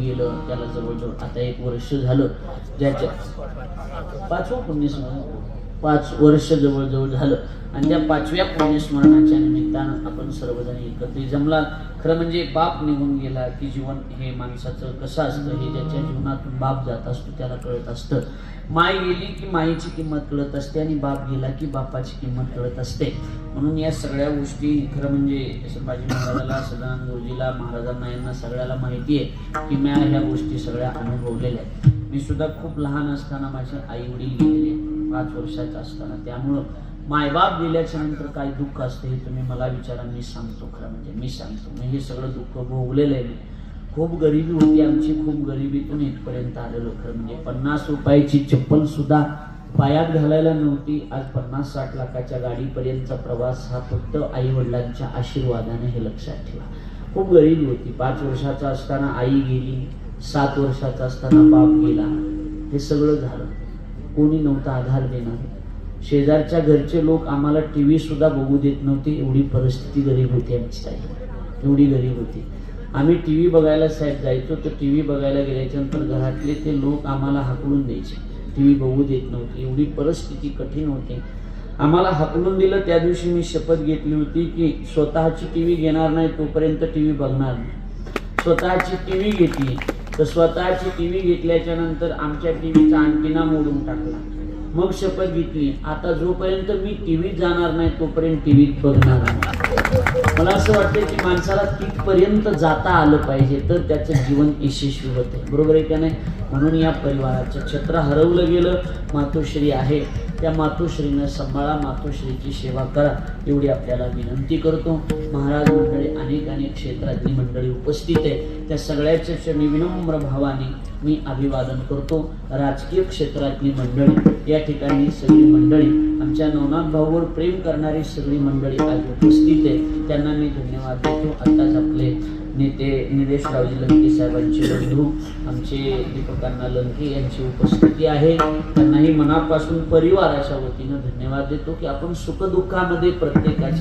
गेलं त्याला जवळजवळ आता एक वर्ष झालं. ज्याच्या पाचवं पुण्यस्मरण पाच वर्ष जवळजवळ झालं. आणि त्या पाचव्या पुण्यस्मरणाच्या निमित्तानं आपण सर्वजण एकत्रित जमला खरं म्हणजे बाप निघून गेला की जीवन हे माणसाचं कसं असतं हे ज्याच्या जीवनातून बाप जात असतो त्याला कळत असतं. माय गेली की माईची किंमत कळत असते आणि बाप गेला की बापाची किंमत कळत असते. म्हणून या सगळ्या गोष्टी खरं म्हणजे संभाजी महाराजाला सदानंद गुरुजीला महाराजांना यांना सगळ्याला माहिती आहे की मी ह्या गोष्टी सगळ्या अनुभवलेल्या आहेत. मी सुद्धा खूप लहान असताना माझे आई वडील गेलेले पाच वर्षाचे असताना. त्यामुळं मायबाप गेल्याच्यानंतर काय दुःख असते हे तुम्ही मला विचारा मी सांगतो खरं म्हणजे मी सांगतो. मी हे सगळं दुःख भोगलेलं आहे मी. खूप गरिबी होती आमची खूप गरिबीतून इथपर्यंत आलेलो खरं म्हणजे. पन्नास रुपयाची चप्पल सुद्धा पायात घालायला नव्हती. आज पन्नास साठ लाखाच्या गाडीपर्यंतचा प्रवास हा फक्त आई वडिलांच्या आशीर्वादाने हे लक्षात ठेवा. खूप गरिबी होती. पाच वर्षाचा असताना आई गेली सात वर्षाचा असताना बाप गेला. हे सगळं झालं. कोणी नव्हता आधार देणार. शेजारच्या घरचे लोक आम्हाला टी व्ही सुद्धा बघू देत नव्हते. एवढी परिस्थिती गरीब होती आमची ताई एवढी गरीब होती. आम्ही टी व्ही बघायला साहेब जायचो. तर टी व्ही बघायला गेल्याच्यानंतर घरातले ते लोक आम्हाला हाकलून द्यायचे. टी व्ही बघू देत नव्हते. एवढी परिस्थिती कठीण होती. आम्हाला हाकलून दिलं. त्या दिवशी मी शपथ घेतली होती की स्वतःची टी व्ही घेणार नाही तोपर्यंत टी व्ही बघणार नाही. स्वतःची टी व्ही घेतली. तर स्वतःची टी व्ही घेतल्याच्या नंतर आमच्या टी व्हीचा अंटिना मोडून टाकला. मग शपथ घेतली. आता जोपर्यंत मी टीव्हीत जाणार नाही तोपर्यंत टी व्हीत बघणार नाही. मला असं वाटतं की माणसाला तिथपर्यंत जाता आलं पाहिजे तर त्याचं जीवन यशस्वी होते. बरोबर आहे का नाही? म्हणून या परिवाराचं छत्र हरवलं गेलं. मातोश्री आहे. त्या मातोश्रीनं सांभाळा मातोश्रीची सेवा करा एवढी आपल्याला विनंती करतो. महाराज मंडळी अनेक अनेक क्षेत्रातली मंडळी उपस्थित आहे. त्या सगळ्याच्या चरणी विनम्र भावाने मी अभिवादन करतो. राजकीय क्षेत्रातली मंडळी या ठिकाणी सगळी मंडळी आमच्या नवनाथ भाऊवर प्रेम करणारी सगळी मंडळी आज उपस्थित आहे. त्यांना मी धन्यवाद देतो. आत्ताच आपले नेते निलेशरावजी लंके साहेबांचे बंधू आमचे दीपकांना लंके यांची उपस्थिती आहे. त्यांनाही मनापासून परिवाराच्या वतीनं धन्यवाद देतो की आपण सुखदुःखामध्ये प्रत्येकाच्या